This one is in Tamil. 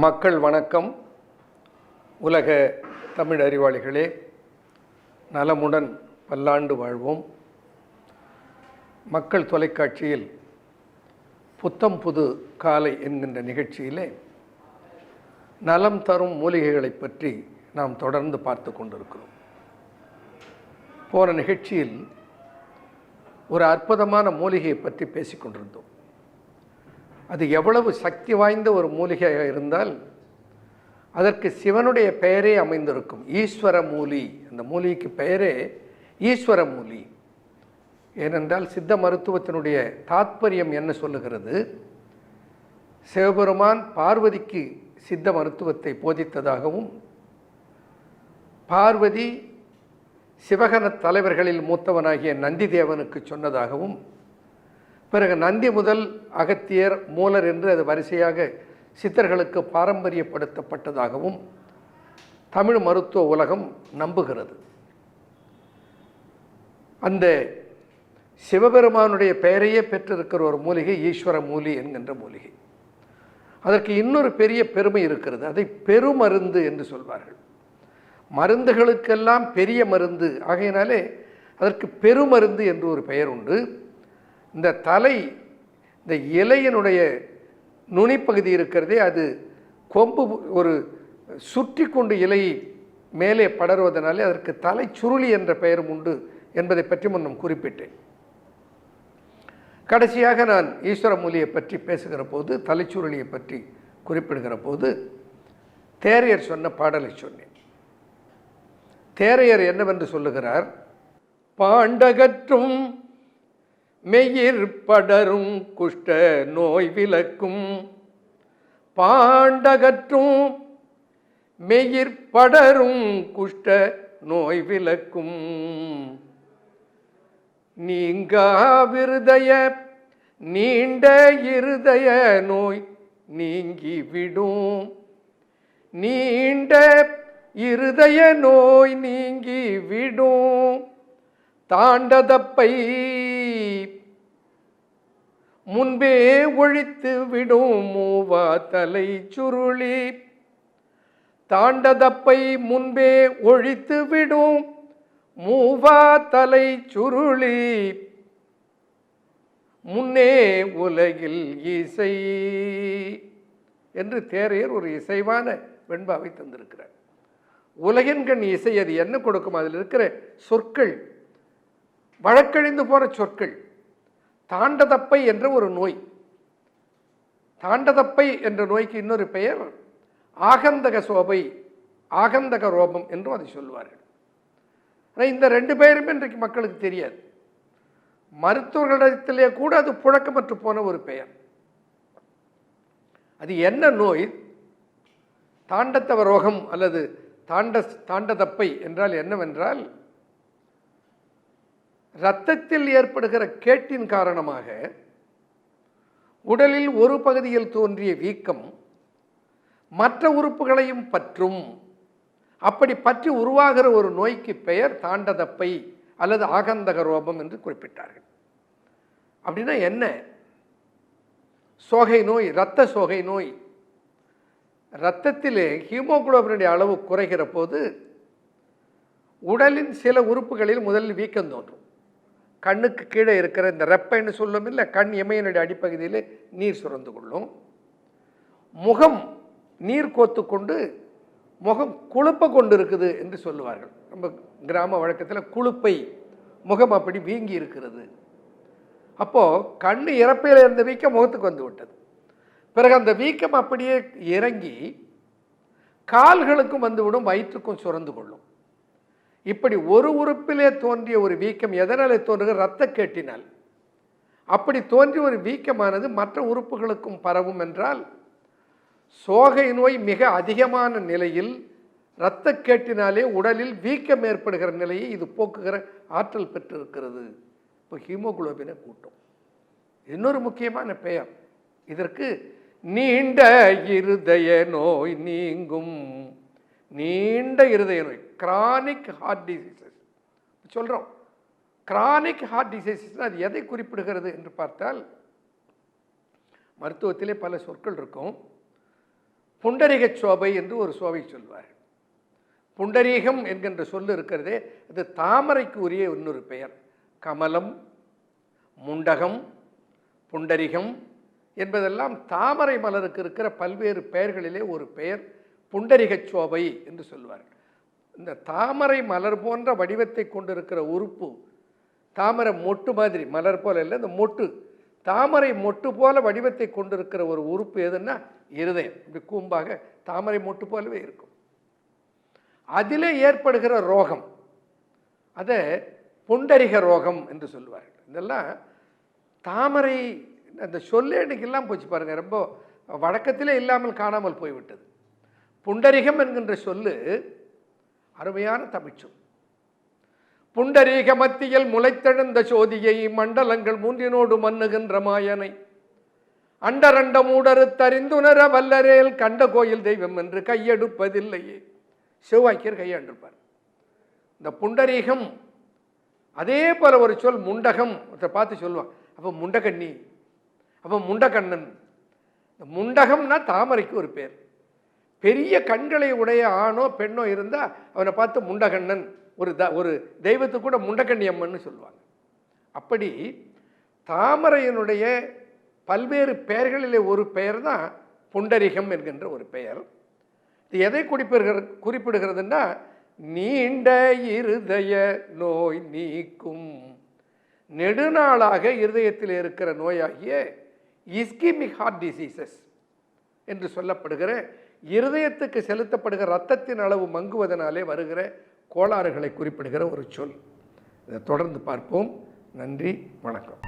மக்கள் வணக்கம். உலக தமிழ் அறிவாளிகளே நலமுடன் பல்லாண்டு வாழ்வோம். மக்கள் தொலைக்காட்சியில் புத்தம் புது காலை என்கின்ற நிகழ்ச்சியிலே நலம் தரும் மூலிகைகளை பற்றி நாம் தொடர்ந்து பார்த்து கொண்டிருக்கிறோம். போன நிகழ்ச்சியில் ஒரு அற்புதமான மூலிகையை பற்றி பேசிக்கொண்டிருந்தோம் அது எவ்வளவு சக்தி வாய்ந்த ஒரு மூலிகையாக இருந்தால் அதற்கு சிவனுடைய பெயரே அமைந்திருக்கும். ஈஸ்வர மூலி. அந்த மூலிகைக்கு பெயரே ஈஸ்வர மூலி. ஏனென்றால் சித்த மருத்துவத்தினுடைய தாத்பரியம் என்ன சொல்லுகிறது? சிவபெருமான் பார்வதிக்கு சித்த மருத்துவத்தை போதித்ததாகவும் பார்வதி சிவகன தலைவர்களில் மூத்தவனாகிய நந்திதேவனுக்கு சொன்னதாகவும் பிறகு நந்தி முதல் அகத்தியர் மூலர் என்று அது வரிசையாக சித்தர்களுக்கு பாரம்பரியப்படுத்தப்பட்டதாகவும் தமிழ் மருத்துவ உலகம் நம்புகிறது. அந்த சிவபெருமானுடைய பெயரையே பெற்றிருக்கிற ஒரு மூலிகை ஈஸ்வர மூலி என்கின்ற மூலிகை. அதற்கு இன்னொரு பெரிய பெருமை இருக்கிறது. அதை பெருமருந்து என்று சொல்வார்கள். மருந்துகளுக்கெல்லாம் பெரிய மருந்து. ஆகையினாலே அதற்கு பெருமருந்து என்று ஒரு பெயர் உண்டு. இந்த தலை இந்த இலையினுடைய நுனிப்பகுதி இருக்கிறதே அது கொம்பு ஒரு சுற்றி கொண்டு இலை மேலே படருவதனாலே அதற்கு தலை சுருளி என்ற பெயரும் உண்டு என்பதை பற்றி முன்னும் குறிப்பிட்டேன். கடைசியாக நான் ஈஸ்வரமூலியை பற்றி பேசுகிற போது தலைச்சுருளியை பற்றி குறிப்பிடுகிற போது தேரையர் சொன்ன பாடலை சொன்னேன். தேரையர் என்னவென்று சொல்லுகிறார்? பாண்டகற்றும் மெயிர் படரும் குஷ்ட நோய் விலக்கும். பாண்டகற்றும் மெயிர் படரும் குஷ்ட நோய் விலக்கும். நீங்காவிருதய நீண்ட இருதய நோய் நீங்கிவிடும். நீண்ட இருதய நோய் நீங்கிவிடும். தாண்டதப்பை முன்பே ஒழித்து விடும் மூவா தலை சுருளி. தாண்டதப்பை முன்பே ஒழித்து விடும் மூவா தலை சுருளி. முன்னே உலகில் இசை என்று தேரையர் ஒரு இசைவான வெண்பாவை தந்திருக்கிறார். உலகின்கண் இசை அது என்ன கொடுக்கும்? அதில் இருக்கிற சொற்கள் வழக்கழிந்து போகிற சொற்கள் தாண்டதப்பை என்ற ஒரு நோய். தாண்டதப்பை என்ற நோய்க்கு இன்னொரு பெயர் ஆகந்தக சோபை ஆகந்தக ரோபம் என்றும் அதை சொல்லுவார்கள் ஆனால் இந்த ரெண்டு பெயரும் இன்றைக்கு மக்களுக்கு தெரியாது. மருத்துவர்களிடத்திலே கூட அது புழக்கமற்று போன ஒரு பெயர். அது என்ன நோய்? தாண்டத்தவ ரோகம் அல்லது தாண்ட தாண்டதப்பை என்றால் என்னவென்றால் இரத்தத்தில் ஏற்படுகிற கேட்டின் காரணமாக உடலில் ஒரு பகுதியில் தோன்றிய வீக்கம் மற்ற உறுப்புகளையும் பற்றும். அப்படி பற்றி உருவாகிற ஒரு நோய்க்கு பெயர் தாண்டதப்பை அல்லது ஆகந்தக ரோபம் என்று குறிப்பிட்டார்கள். அப்படின்னா என்ன? சோகை நோய் இரத்த சோகை நோய். இரத்தத்திலே ஹீமோகுளோபினுடைய அளவு குறைகிற போது உடலின் சில உறுப்புகளில் முதலில் வீக்கம் தோன்றும். கண்ணுக்கு கீழே இருக்கிற இந்த ரெப்பைன்னு சொல்லும் இல்லை கண் இமையினுடைய அடிப்பகுதியில் நீர் சுரந்து கொள்ளும். முகம் நீர் கோத்து கொண்டு முகம் குழுப்ப கொண்டு இருக்குது என்று சொல்லுவார்கள். நம்ம கிராம வழக்கத்தில் குழுப்பை முகம் அப்படி வீங்கி இருக்கிறது. அப்போது கண் இறப்பையில் இருந்த வீக்கம் முகத்துக்கு வந்து விட்டது. பிறகு அந்த வீக்கம் அப்படியே இறங்கி கால்களுக்கும் வந்துவிடும் வயிற்றுக்கும் சுரந்து கொள்ளும். இப்படி ஒரு உறுப்பிலே தோன்றிய ஒரு வீக்கம் எதனால் தோன்றுகிற இரத்த கேட்டினால். அப்படி தோன்றிய ஒரு வீக்கமானது மற்ற உறுப்புகளுக்கும் பரவும் என்றால் சோகை நோய் மிக அதிகமான நிலையில் இரத்த கேட்டினாலே உடலில் வீக்கம் ஏற்படுகிற நிலையை இது போக்குகிற ஆற்றல் பெற்றிருக்கிறது. இப்போ ஹீமோகுளோபினை கூட்டும். இன்னொரு முக்கியமான பெயர். இதற்கு நீண்ட இருதய நோய் நீங்கும். நீண்ட இருதய நோய் கிரானிக் ஹார்ட் டிசீசஸ் சொல்கிறோம் கிரானிக் ஹார்ட் டிசீசஸ் அது எதை குறிப்பிடுகிறது என்று பார்த்தால் மருத்துவத்திலே பல சொற்கள் இருக்கும். புண்டரீக சோபை என்று ஒரு சோவை சொல்வார். புண்டரீகம் என்கின்ற சொல் இருக்கிறதே அது தாமரைக்கு உரிய இன்னொரு பெயர். கமலம் முண்டகம் புண்டரிகம் என்பதெல்லாம் தாமரை மலருக்கு இருக்கிற பல்வேறு பெயர்களிலே ஒரு பெயர். புண்டரிகச் சோபை என்று சொல்வார்கள். இந்த தாமரை மலர் போன்ற வடிவத்தை கொண்டிருக்கிற உறுப்பு தாமரை மொட்டு மாதிரி மலர் போல இல்லை இந்த மொட்டு தாமரை மொட்டு போல வடிவத்தை கொண்டிருக்கிற ஒரு உறுப்பு எதுன்னா இருதயம். இப்படி கூம்பாக தாமரை மொட்டு போலவே இருக்கும். அதிலே ஏற்படுகிற ரோகம் அதை புண்டரிக ரோகம் என்று சொல்லுவார்கள் இதெல்லாம் தாமரை அந்த சொல்லேடுக்கெல்லாம் போச்சு பாருங்க ரொம்ப வழக்கத்திலே இல்லாமல் காணாமல் போய்விட்டது. புண்டரிகம் என்கின்ற சொல்லு அருமையான தமிழ்ச்சொல் புண்டரீக மத்தியில் முளைத்தெழுந்த சோதியை மண்டலங்கள் மூன்றினோடு மன்னுகின்ற மாயனை. அண்டரண்ட மூடரு தறிந்துணர வல்லரேல் கண்ட கோயில் தெய்வம் என்று கையெடுப்பதில்லையே. செவ்வாய்க்கர் கையாண்டிருப்பார். இந்த புண்டரீகம் அதே போல ஒரு சொல் முண்டகம் ஒருத்தர் பார்த்து சொல்லுவான் அப்போ முண்டகண்ணி அப்போ முண்டகண்ணன். இந்த முண்டகம்னா தாமரைக்கு ஒரு பேர். பெரிய கண்களை உடைய ஆணோ பெண்ணோ இருந்தால் அவனை பார்த்து முண்டகண்ணன் ஒரு த ஒரு தெய்வத்துக்கு கூட முண்டகண்ணி அம்மன் சொல்லுவாங்க. அப்படி தாமரையினுடைய பல்வேறு பெயர்களிலே ஒரு பெயர் தான் புண்டரிகம் என்கின்ற ஒரு பெயர். இது எதை குறிப்பிடுகிற குறிப்பிடுகிறதுன்னா நீண்ட இருதய நோய் நீக்கும். நெடுநாளாக இருதயத்தில் இருக்கிற நோயாகிய இஸ்கிமிக் ஹார்ட் டிசீசஸ் என்று சொல்லப்படுகிற இருதயத்துக்கு செலுத்தப்படுகிற ரத்தத்தின் அளவு மங்குவதனாலே வருகிற கோளாறுகளை குறிப்பிடுகிற ஒரு சொல். இதை தொடர்ந்து பார்ப்போம். நன்றி வணக்கம்.